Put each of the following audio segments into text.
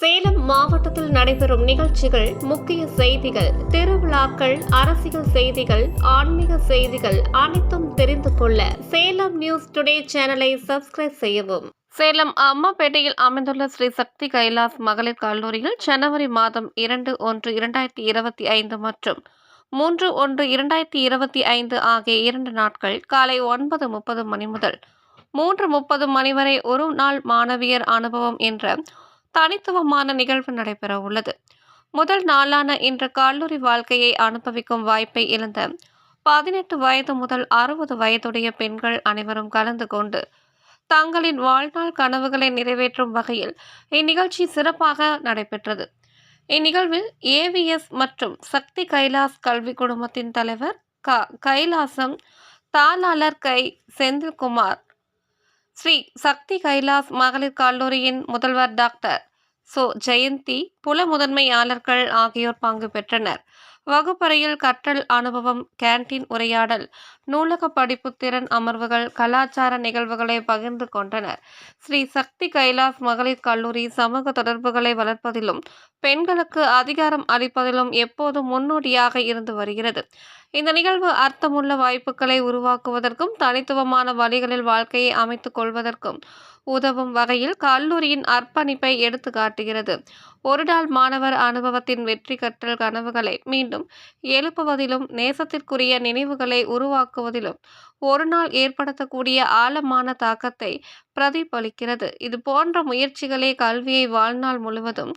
சேலம் மாவட்டத்தில் நடைபெறும் நிகழ்ச்சிகள் முக்கிய செய்திகள் திருவிழாக்கள் அரசியல் செய்திகள் ஆன்மீக செய்திகள் அனைத்தும் தெரிந்து கொள்ள சேலம் நியூஸ் டுடே சேனலை சப்ஸ்கிரைப் செய்யவும். சேலம் அம்மாப்பேட்டையில் அமைந்துள்ள ஸ்ரீ சக்தி கைலாஸ் மகளிர் கல்லூரியில் ஜனவரி மாதம் இரண்டு ஒன்று இரண்டாயிரத்தி இருபத்தி ஐந்து மற்றும் மூன்று ஒன்று இரண்டாயிரத்தி இருபத்தி ஐந்து ஆகிய இரண்டு நாட்கள் காலை ஒன்பது முப்பது மணி முதல் மூன்று முப்பது மணி வரை ஒரு நாள் மாணவியர் அனுபவம் என்ற தனித்துவமான நிகழ்வு நடைபெற உள்ளது. முதல் நாளான இன்று கல்லூரி வாழ்க்கையை அனுபவிக்கும் வாய்ப்பை இழந்த பதினெட்டு வயது முதல் அறுபது வயதுடைய பெண்கள் அனைவரும் கலந்து கொண்டு தங்களின் வாழ்நாள் கனவுகளை நிறைவேற்றும் வகையில் இந்நிகழ்ச்சி சிறப்பாக நடைபெற்றது. இந்நிகழ்வில் ஏவிஎஸ் மற்றும் சக்தி கைலாஸ் கல்வி குழுமத்தின் தலைவர் க கைலாசம் தாளாளர் கை செந்தில்குமார் ஸ்ரீ சக்தி கைலாஸ் மகளிர் கல்லூரியின் முதல்வர் டாக்டர் சோ ஜெயந்தி புல முதன்மையாளர்கள் ஆகியோர் பங்கு பெற்றனர். வகுப்பறையில் கற்றல் அனுபவம் கேண்டீன் உரையாடல் நூலக படிப்பு திறன் அமர்வுகள் கலாச்சார நிகழ்வுகளை பகிர்ந்து கொண்டனர். ஸ்ரீ சக்தி கைலாஸ் மகளிர் கல்லூரி சமூக தொடர்புகளை வளர்ப்பதிலும் பெண்களுக்கு அதிகாரம் அளிப்பதிலும் எப்போதும் முன்னோடியாக இருந்து வருகிறது. இந்த நிகழ்வு அர்த்தமுள்ள வாய்ப்புகளை உருவாக்குவதற்கும் தனித்துவமான வழிகளில் வாழ்க்கையை அமைத்துக் கொள்வதற்கும் உதவும் வகையில் கல்லூரியின் அர்ப்பணிப்பை எடுத்து காட்டுகிறது. ஒரு நாள் மாணவர் அனுபவத்தின் வெற்றி கற்றல் கனவுகளை மீண்டும் எழுப்புவதிலும் நேசத்திற்குரிய நினைவுகளை உருவாக்குவதிலும் ஒரு நாள் ஏற்படுத்தக்கூடிய ஆழமான தாக்கத்தை பிரதிபலிக்கிறது. இது போன்ற முயற்சிகளே கல்வியை வாழ்நாள் முழுவதும்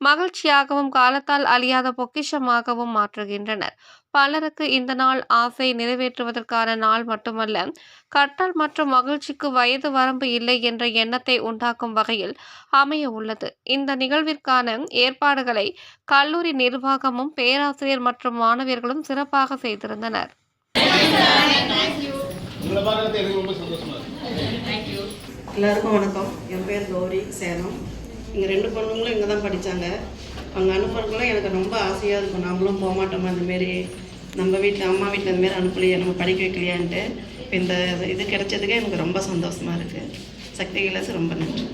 மகிழ்ச்சியாகவும் காலத்தால் அழியாத பொக்கிஷமாகவும் மாற்றுகின்றனர். பலருக்கு இந்த நாள் ஆசை நிறைவேற்றுவதற்கான நாள் மட்டுமல்ல கற்றல் மற்றும் மகிழ்ச்சிக்கு வயது வரம்பு இல்லை என்ற எண்ணத்தை உண்டாக்கும் வகையில் அமைய உள்ளது. இந்த நிகழ்விற்கான ஏற்பாடுகளை கல்லூரி நிர்வாகமும் பேராசிரியர் மற்றும் மாணவியர்களும் சிறப்பாக செய்திருந்தனர். எல்லாருக்கும் வணக்கம். என் பேர் கௌரி சேலம் இங்கே ரெண்டு பொண்ணுங்களும் இங்கே தான் படித்தாங்க அவங்க அனுப்புறதுக்குள்ள எனக்கு ரொம்ப ஆசையாக இருக்கும். நாங்களும் போக மாட்டோமா இந்தமாரி நம்ம வீட்டில் அம்மா வீட்டில் இந்தமாரி அனுப்பலையே நம்ம படிக்க வைக்கலையான்ட்டு. இப்போ இந்த இது கிடைச்சதுக்கே எனக்கு ரொம்ப சந்தோஷமாக இருக்குது சக்தி கைலாஸ் ரொம்ப நன்றி.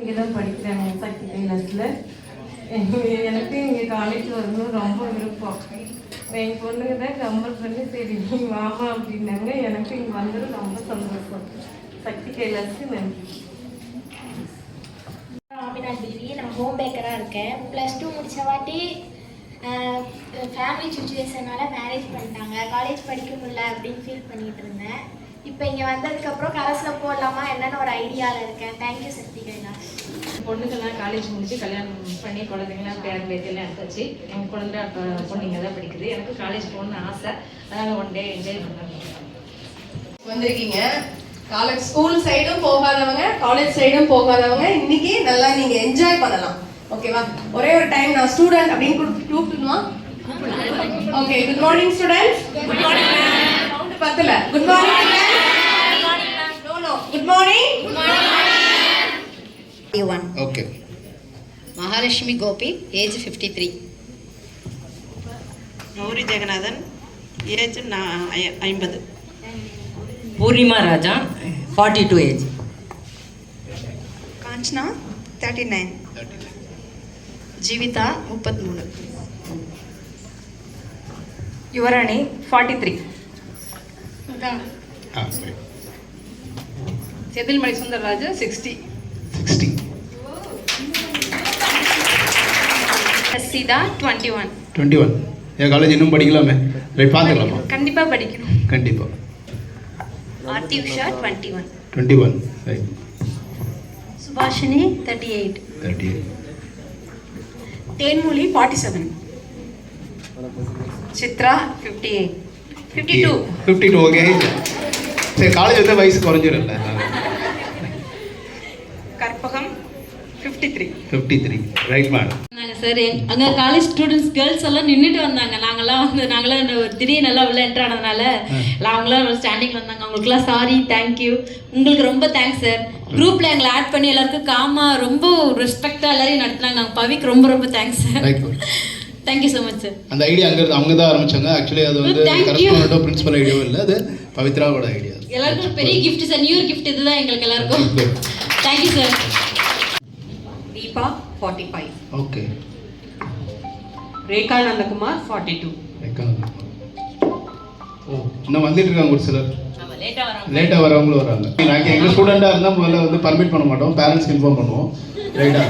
இங்கே தான் படிக்கிறாங்க சக்தி கைலாஸில் எனக்கு இங்கே காலேஜ் வரணும் ரொம்ப விருப்பம். என் பொண்ணுங்க தான் கம்பல் பண்ணி சரி மாமா வாமா அப்படின்னாங்க. எனக்கு இங்கே வந்தது ரொம்ப சந்தோஷம். சக்தி கைலாஸுக்கு நன்றி. ஆமினா தேவி நான் ஹோம் பேக்கராக இருக்கேன். ப்ளஸ் டூ முடித்த வாட்டி ஃபேமிலி சுச்சுவேஷனால் மேரேஜ் பண்ணிட்டாங்க. காலேஜ் படிக்க முடியல அப்படின்னு ஃபீல் பண்ணிட்டு இருந்தேன். இப்போ இங்கே வந்ததுக்கப்புறம் கரஸில் போடலாமா? என்னன்னு ஒரு ஐடியாவில் இருக்கேன். தேங்க்யூ சக்தி கைலாஷ் பொண்ணுங்கெல்லாம் காலேஜ் முடிச்சு கல்யாணம் பண்ணி குழந்தைங்களாம் பேரன் பேத்தியெல்லாம் எடுத்தாச்சு எங்கள் குழந்தை அப்போ பொண்ணுங்க தான் படிக்குது. எனக்கு காலேஜ் போகணும்னு ஆசை. அதனால் ஒன் டே என்ஜாய் பண்ணணும் வந்திருக்கீங்க. காலேஜ் ஸ்கூல் சைடும் போகாதவங்க காலேஜ் சைடும் போகாதவங்க இன்னைக்கு நல்லா நீங்க என்ஜாய் பண்ணலாம். ஓகேவா ஒரே ஒரு டைம் நான் ஸ்டூடெண்ட் அப்படின்னு கூப்பிட்டு கூப்பிட்டுமா? Okay good morning students good morning sound பத்தல. Good morning no no good morning one okay Mahalakshmi Gopi age fifty three Gowri Jagannathan age நான் ஐ- ஐம்பது. Poornima Raja forty two age Kanchana thirty nine Jeevitha முப்பத்மூணு Yuvarani forty three ஆ சரி Senthilmani Sundararaju sixty sixty Seetha twenty one twenty one என் college இன்னும் படிக்கலாமே? Right பார்த்துக்கலாமா? கண்டிப்பாக படிக்கணும். கண்டிப்பாக Aarthi Usha twenty one twenty one right Subashini thirty eight thirty Thenmozhi forty seven Chitra fifty eight fifty two fifty two okay சரி college வந்து வயசு குறைஞ்சிரும்ல. Karpagam fifty three fifty three right madam sir. அங்கே college students girls எல்லாம் நின்றுட்டு வந்தாங்க. நாங்கெல்லாம் வந்து நாங்களாம் திடீர்னு எல்லாம் உள்ள என்ட்ரு ஆனதுனால எல்லாம் அவங்களாம் ஸ்டாண்டிங்கில் வந்தாங்க. அவங்களுக்குலாம் சாரி தேங்க்யூ உங்களுக்கு ரொம்ப தேங்க்ஸ் சார் குரூப்பில் எங்களை ஆட் பண்ணி எல்லாருக்கும் காமா ரொம்ப ரெஸ்பெக்டாக எல்லாரையும் நடத்துனாங்க. பவிக்கு ரொம்ப ரொம்ப thanks sir thank you so much sir அந்த ஐடியா அங்கே அவங்க தான் ஆரம்பிச்சாங்க. ஆக்சுவலி அது வந்து. கரஸ்பாண்டோ பிரின்சிபல் ஐடியாவும் இல்லை. அது பவித்ராவோட ஐடியா எல்லாருக்கும் ஒரு பெரிய gift sir new year gift இதுதான் எங்களுக்கு எல்லாருக்கும். Thank you sir Deepa forty five okay Rekha Nandakumar forty two oh இன்னும் வந்துட்டு இருக்காங்க ஒரு சிலர். லேட்டாக வரவங்களும் வராங்க. நாங்கள் எங்கள் ஸ்டூடெண்ட்டாக இருந்தால் முதல்ல வந்து பர்மிட் பண்ண மாட்டோம் பேரண்ட்ஸ்க்கு இன்ஃபார்ம் பண்ணுவோம். ரைட்டா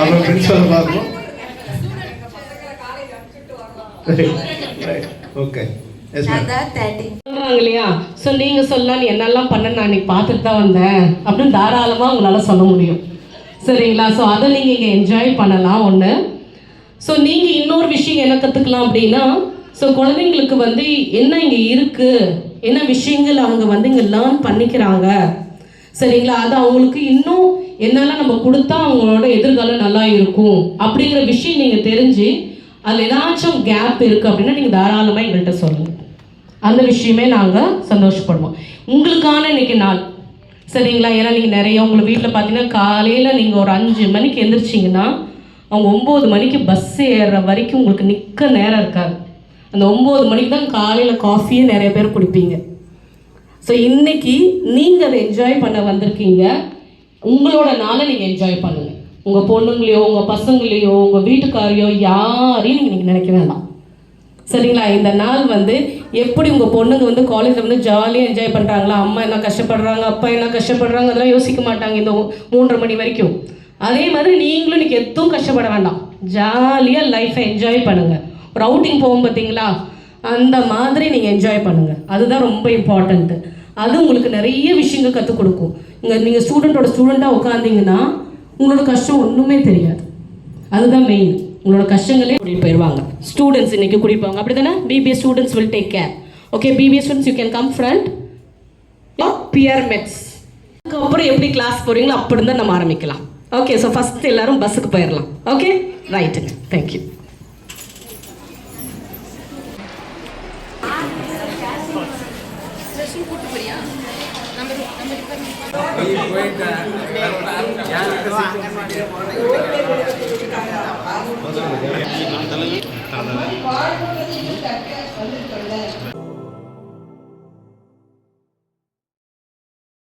அப்புறம் பிரின்ஸ்பலை பார்க்கணும் ஓகே இல்லையா? ஸோ நீங்கள் சொல்லலாம் நீ என்னெல்லாம் பண்ண நான் இன்னைக்கு பார்த்துட்டு தான் வந்தேன் அப்படின்னு தாராளமாக உங்களால் சொல்ல முடியும். சரிங்களா? ஸோ அதை நீங்கள் இங்கே என்ஜாய் பண்ணலாம். ஒன்று ஸோ நீங்கள் இன்னொரு விஷயம் என்ன கற்றுக்கலாம் அப்படின்னா ஸோ குழந்தைங்களுக்கு வந்து என்ன இங்கே இருக்குது என்ன விஷயங்கள் அவங்க வந்து இங்கே லேர்ன் பண்ணிக்கிறாங்க? சரிங்களா? அது அவங்களுக்கு இன்னும் என்னெல்லாம் நம்ம கொடுத்தா அவங்களோட எதிர்காலம் நல்லா இருக்கும். அப்படிங்கிற விஷயம் நீங்கள் தெரிஞ்சு அதில் ஏதாச்சும் கேப் இருக்குது அப்படின்னா நீங்கள் தாராளமாக எங்கள்கிட்ட சொல்லுங்கள் அந்த விஷயமே நாங்கள் சந்தோஷப்படுவோம். உங்களுக்கான இன்னைக்கு நாள். சரிங்களா? ஏன்னா நீங்கள் நிறைய உங்களை வீட்டில் பார்த்தீங்கன்னா காலையில் நீங்கள் ஒரு அஞ்சு மணிக்கு எந்திரிச்சிங்கன்னா அவங்க ஒம்பது மணிக்கு பஸ் ஏறுற வரைக்கும் உங்களுக்கு நிற்க நேரம் இருக்காது. அந்த ஒம்பது மணிக்கு தான் காலையில் காஃபியே நிறைய பேர் குடிப்பீங்க. ஸோ இன்றைக்கி நீங்கள் அதை என்ஜாய் பண்ண வந்திருக்கீங்க. உங்களோட நாளை நீங்கள் என்ஜாய் பண்ணுங்கள் உங்கள் பொண்ணுங்களையோ உங்கள் பசங்களையோ உங்கள் வீட்டுக்காரையோ யாரையும் நீங்கள் நீங்கள் நினைக்க வேண்டாம். சரிங்களா? இந்த நாள் வந்து எப்படி உங்கள் பொண்ணுங்க வந்து காலேஜில் வந்து ஜாலியாக என்ஜாய் பண்ணுறாங்களா அம்மா என்ன கஷ்டப்படுறாங்க? அப்பா என்ன கஷ்டப்படுறாங்க? அதெல்லாம் யோசிக்க மாட்டாங்க. இந்த மூன்றரை மணி வரைக்கும். அதே மாதிரி நீங்களும் இன்னைக்கு எதுவும் கஷ்டப்பட வேண்டாம். ஜாலியாக லைஃப்பை என்ஜாய் பண்ணுங்கள் ஒரு அவுட்டிங் போகும் பார்த்தீங்களா? அந்த மாதிரி நீங்கள் என்ஜாய் பண்ணுங்கள் அதுதான் ரொம்ப இம்பார்ட்டண்ட்டு அது உங்களுக்கு நிறைய விஷயங்கள் கற்றுக் கொடுக்கும். இங்கே நீங்கள் ஸ்டூடெண்ட்டோட ஸ்டூடெண்ட்டாக உட்காந்திங்கன்னா உங்களோட கஷ்டம் ஒன்றுமே தெரியாது. அதுதான் மெயின் உங்களோட கஷ்டங்களே கூட்டிகிட்டு போயிடுவாங்க ஸ்டூடெண்ட்ஸ் இன்றைக்கி கூட்டிகிட்டு போவாங்க. அப்படி தானே BBS students will take care okay BBS students you can come front peer mates அதுக்கப்புறம் எப்படி கிளாஸ் போகிறீங்களோ அப்படி தான் நம்ம ஆரம்பிக்கலாம். ஓகே ஸோ ஃபஸ்ட் எல்லாரும் பஸ்ஸுக்கு போயிடலாம் ஓகே ரைட்டுங்க தேங்க்யூ தலைவர்